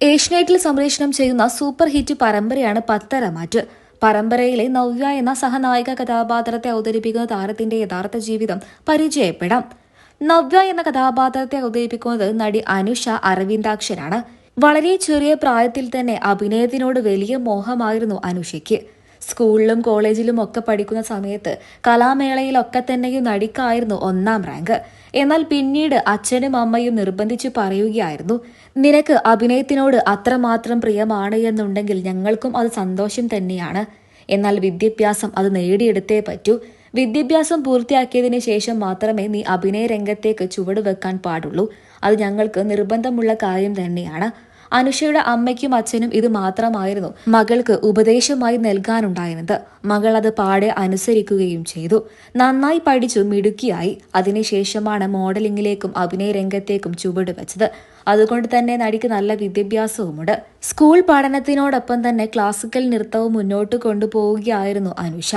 ഏഷ്യനെറ്റിൽ സംപ്രേഷണം ചെയ്യുന്ന super hit പരമ്പരയാണ് Patharamattu പരമ്പരയിലെ നവ്യ എന്ന സഹനായിക കഥാപാത്രത്തെ അവതരിപ്പിക്കുന്ന താരത്തിന്റെ യഥാർത്ഥ ജീവിതം പരിചയപ്പെടാം. നവ്യ എന്ന കഥാപാത്രത്തെ അവതരിപ്പിക്കുന്നത് നടി അനുഷ അരവിന്ദാക്ഷനാണ് വളരെ ചെറിയ പ്രായത്തിൽ തന്നെ അഭിനയത്തിനോട് വലിയ മോഹമായിരുന്നു അനുഷയ്ക്ക്. സ്കൂളിലും കോളേജിലും ഒക്കെ പഠിക്കുന്ന സമയത്ത് കലാമേളയിലൊക്കെ തന്നെയും നടിക്കായിരുന്നു ഒന്നാം റാങ്ക്. എന്നാൽ പിന്നീട് അച്ഛനും അമ്മയും നിർബന്ധിച്ചു പറയുകയായിരുന്നു നിനക്ക് അഭിനയത്തിനോട് അത്രമാത്രം പ്രിയമാണ് എന്നുണ്ടെങ്കിൽ ഞങ്ങൾക്കും അത് സന്തോഷം തന്നെയാണ്. എന്നാൽ വിദ്യാഭ്യാസം അത് നേടിയെടുത്തേ പറ്റൂ. വിദ്യാഭ്യാസം പൂർത്തിയാക്കിയതിനു ശേഷം മാത്രമേ നീ അഭിനയ രംഗത്തേക്ക് ചുവടുവെക്കാൻ പാടുള്ളൂ. അത് ഞങ്ങൾക്ക് നിർബന്ധമുള്ള കാര്യം തന്നെയാണ്. അനുഷയുടെ അമ്മയ്ക്കും അച്ഛനും ഇത് മാത്രമായിരുന്നു മകൾക്ക് ഉപദേശമായി നൽകാനുണ്ടായിരുന്നത്. മകൾ അത് പാടെ അനുസരിക്കുകയും ചെയ്തു. നന്നായി പഠിച്ചു മിടുക്കിയായി. അതിനുശേഷമാണ് മോഡലിംഗിലേക്കും അഭിനയ രംഗത്തേക്കും ചുവട് വെച്ചത്. അതുകൊണ്ട് തന്നെ നടിക്ക് നല്ല വിദ്യാഭ്യാസവുമുണ്ട്. സ്കൂൾ പഠനത്തിനോടൊപ്പം തന്നെ ക്ലാസിക്കൽ നൃത്തവും മുന്നോട്ട് കൊണ്ടുപോവുകയായിരുന്നു അനുഷ.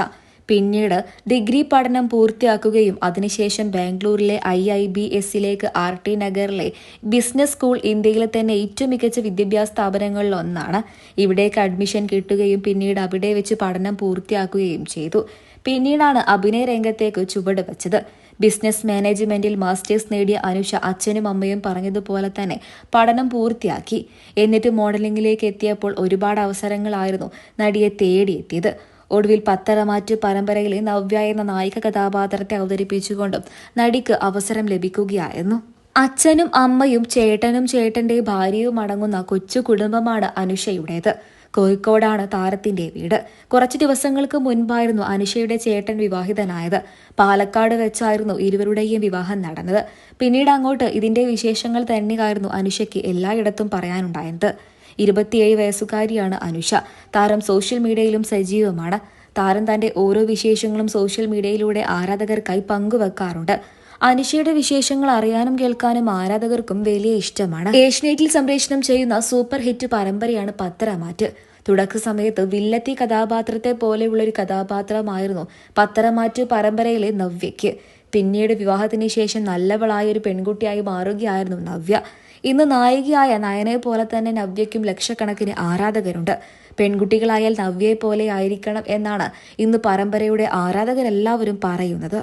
പിന്നീട് ഡിഗ്രി പഠനം പൂർത്തിയാക്കുകയും അതിനുശേഷം ബാംഗ്ലൂരിലെ ഐ ഐ ബി എസിലേക്ക് ആർ ടി നഗറിലെ ബിസിനസ് സ്കൂൾ ഇന്ത്യയിലെ തന്നെ ഏറ്റവും മികച്ച വിദ്യാഭ്യാസ സ്ഥാപനങ്ങളിൽ ഒന്നാണ്. ഇവിടേക്ക് അഡ്മിഷൻ കിട്ടുകയും പിന്നീട് അവിടെ വെച്ച് പഠനം പൂർത്തിയാക്കുകയും ചെയ്തു. പിന്നീടാണ് അഭിനയ രംഗത്തേക്ക് ചുവട് വെച്ചത്. ബിസിനസ് മാനേജ്മെന്റിൽ മാസ്റ്റേഴ്സ് നേടിയ അനുഷ അച്ഛനും അമ്മയും പറഞ്ഞതുപോലെ തന്നെ പഠനം പൂർത്തിയാക്കി. എന്നിട്ട് മോഡലിംഗിലേക്ക് എത്തിയപ്പോൾ ഒരുപാട് അവസരങ്ങളായിരുന്നു നടിയെ തേടിയെത്തിയത്. ഒടുവിൽ പത്തരമാറ്റ് പരമ്പരയിലെ നവ്യ എന്ന നായിക കഥാപാത്രത്തെ അവതരിപ്പിച്ചുകൊണ്ടും നടിക്ക് അവസരം ലഭിക്കുകയായിരുന്നു. അച്ഛനും അമ്മയും ചേട്ടനും ചേട്ടന്റെ ഭാര്യയും അടങ്ങുന്ന കൊച്ചു കുടുംബമാണ് അനുഷയുടേത്. കോഴിക്കോടാണ് താരത്തിന്റെ വീട്. കുറച്ച് ദിവസങ്ങൾക്ക് മുൻപായിരുന്നു അനുഷയുടെ ചേട്ടൻ വിവാഹിതനായത്. പാലക്കാട് വെച്ചായിരുന്നു ഇരുവരുടെയും വിവാഹം നടന്നത്. പിന്നീട് അങ്ങോട്ട് ഇതിന്റെ വിശേഷങ്ങൾ തന്നെയായിരുന്നു അനുഷയ്ക്ക് എല്ലായിടത്തും പറയാനുണ്ടായത്. ഇരുപത്തിയേഴ് വയസ്സുകാരിയാണ് അനുഷ. താരം സോഷ്യൽ മീഡിയയിലും സജീവമാണ്. താരം തന്റെ ഓരോ വിശേഷങ്ങളും സോഷ്യൽ മീഡിയയിലൂടെ ആരാധകർക്കായി പങ്കുവെക്കാറുണ്ട്. അനുഷയുടെ വിശേഷങ്ങൾ അറിയാനും കേൾക്കാനും ആരാധകർക്കും വലിയ ഇഷ്ടമാണ്. ഏഷ്യനെറ്റിൽ സംപ്രേഷണം ചെയ്യുന്ന സൂപ്പർ ഹിറ്റ് പരമ്പരയാണ് പത്തരമാറ്റ് തുടക്ക സമയത്ത് വില്ലത്തി കഥാപാത്രത്തെ പോലെയുള്ള ഒരു കഥാപാത്രമായിരുന്നു പത്തരമാറ്റ് പരമ്പരയിലെ നവ്യയ്ക്ക്. പിന്നീട് വിവാഹത്തിന് ശേഷം നല്ലവളായ ഒരു പെൺകുട്ടിയായി മാറുകയായിരുന്നു നവ്യ. ഇന്ന് നായികയായ നയനെ പോലെ തന്നെ നവ്യയ്ക്കും ലക്ഷക്കണക്കിന് ആരാധകരുണ്ട്. പെൺകുട്ടികളായാൽ നവ്യയെ പോലെ ആയിരിക്കണം എന്നാണ് ഇന്ന് പരമ്പരയുടെ ആരാധകരെല്ലാവരും പറയുന്നത്.